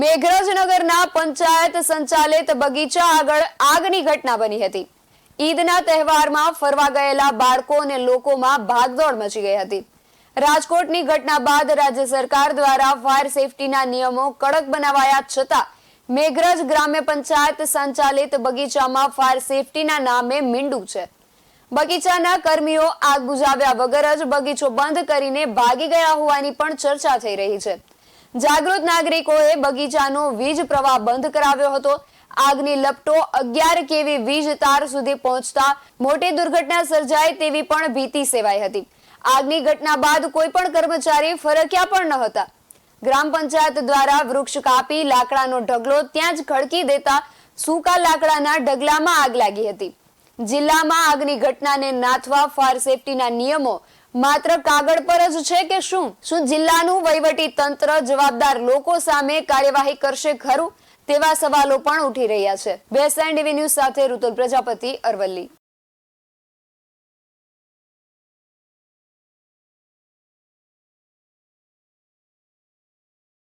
મેઘરજનગરના પંચાયત સંચાલિત બગીચા આગળ આગની ઘટના બની હતી. ઈદના તહેવારમાં ફરવા ગયેલા બાળકો અને લોકોમાં ભાગદોડ મચી ગઈ હતી. રાજકોટની ઘટના બાદ રાજ્ય સરકાર દ્વારા ફાયર સેફટીના નિયમો કડક બનાવાયા છતાં મેઘરજ ગ્રામ્ય પંચાયત સંચાલિત બગીચામાં ફાયર સેફટીના નામે મીંડું છે. બગીચાના કર્મીઓ આગ બુઝાવ્યા વગર જ બગીચો બંધ કરીને ભાગી ગયા હોવાની પણ ચર્ચા થઈ રહી છે. જાગૃત નાગરિકોએ બગીચાનો વીજ પ્રવાહ બંધ કરાવ્યો હતો. આગની લપટો અગિયાર કેવી વીજ તાર સુધી પહોંચતા મોટી દુર્ઘટના સર્જાય તેવી પણ ભીતિ સેવાઈ હતી. આગની ઘટના બાદ કોઈ પણ કર્મચારી ફરક્યા પણ ન હતા. ગ્રામ પંચાયત દ્વારા વૃક્ષ કાપી લાકડાનો ઢગલો ત્યાં જ ખડકી દેતા સૂકા લાકડાના ઢગલામાં આગ લાગી હતી. જિલ્લામાં આગની ઘટનાને નાથવા ફાયર સેફટીના નિયમો માત્ર કાગળ પર જ છે કે શું? શું જિલ્લાનું વહીવટી તંત્ર જવાબદાર લોકો સામે કાર્યવાહી કરશે ખરું? તેવા સવાલો પણ ઉઠી રહ્યા છે. બેસ ટીવી ન્યૂઝ સાથે ઋતુલ પ્રજાપતિ અરવલ્લી.